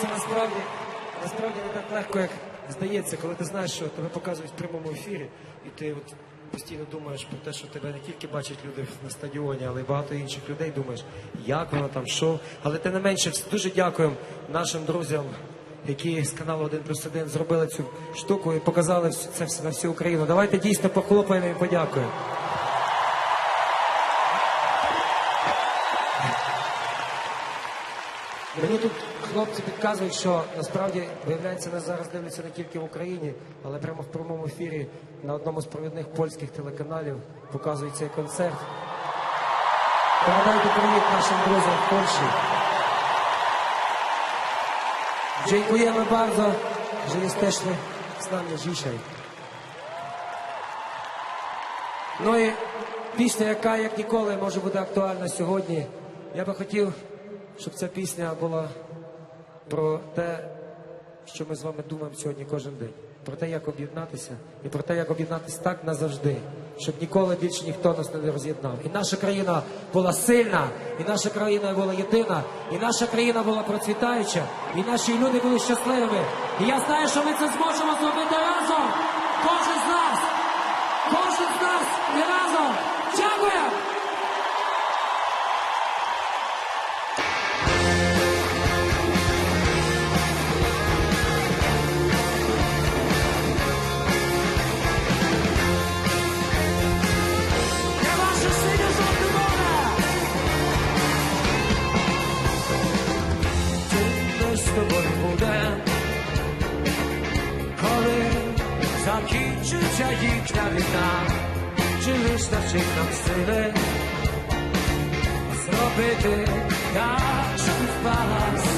Це насправді, насправді не так легко, як здається, коли ти знаєш, що тебе показують в прямому ефірі, і ти от постійно думаєш про те, що тебе не тільки бачать люди на стадіоні, але й багато інших людей думаєш, як воно там, що. Але тим не менше, дуже дякуємо нашим друзям, які з каналу 1 плюс 1 зробили цю штуку і показали це все на всю Україну. Давайте дійсно похлопаємо і подякуємо. Мені тут хлопці підказують, що насправді виявляється, нас зараз дивляться не тільки в Україні, але прямо в прямому ефірі на одному з провідних польських телеканалів показують цей концерт. Передайте привіт нашим друзям в Польщі. Dziękujemy bardzo, że jesteśmy z nami dzisiaj. Ну і пісня, яка як ніколи може бути актуальна сьогодні. Я би хотів, щоб ця пісня була про те, що ми з вами думаємо сьогодні кожен день. Про те, як об'єднатися, і про те, як об'єднатися так назавжди, щоб ніколи більше ніхто нас не роз'єднав. І наша країна була сильна, і наша країна була єдина, і наша країна була процвітаюча, і наші люди були щасливими. І я знаю, що ми це зможемо зробити разом. Кожен з нас. Кожен з нас і разом. Дякую! Закінчиться їхня війна, чи вистачить нам сили зробити так, щоб впала стіна,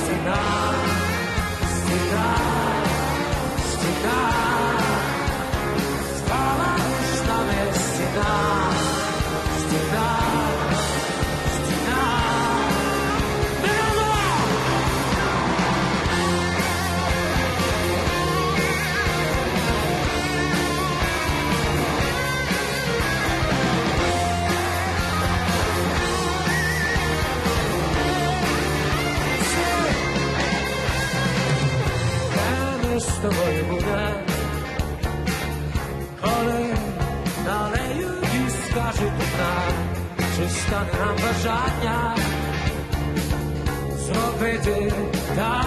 тобою буде, коли далею і скажуть одна, чи стане нам бажання зробити так,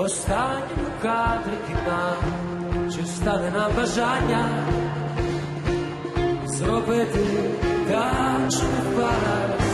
в останньому кадрі кіна, чи стане нам бажання зробити так, стіна,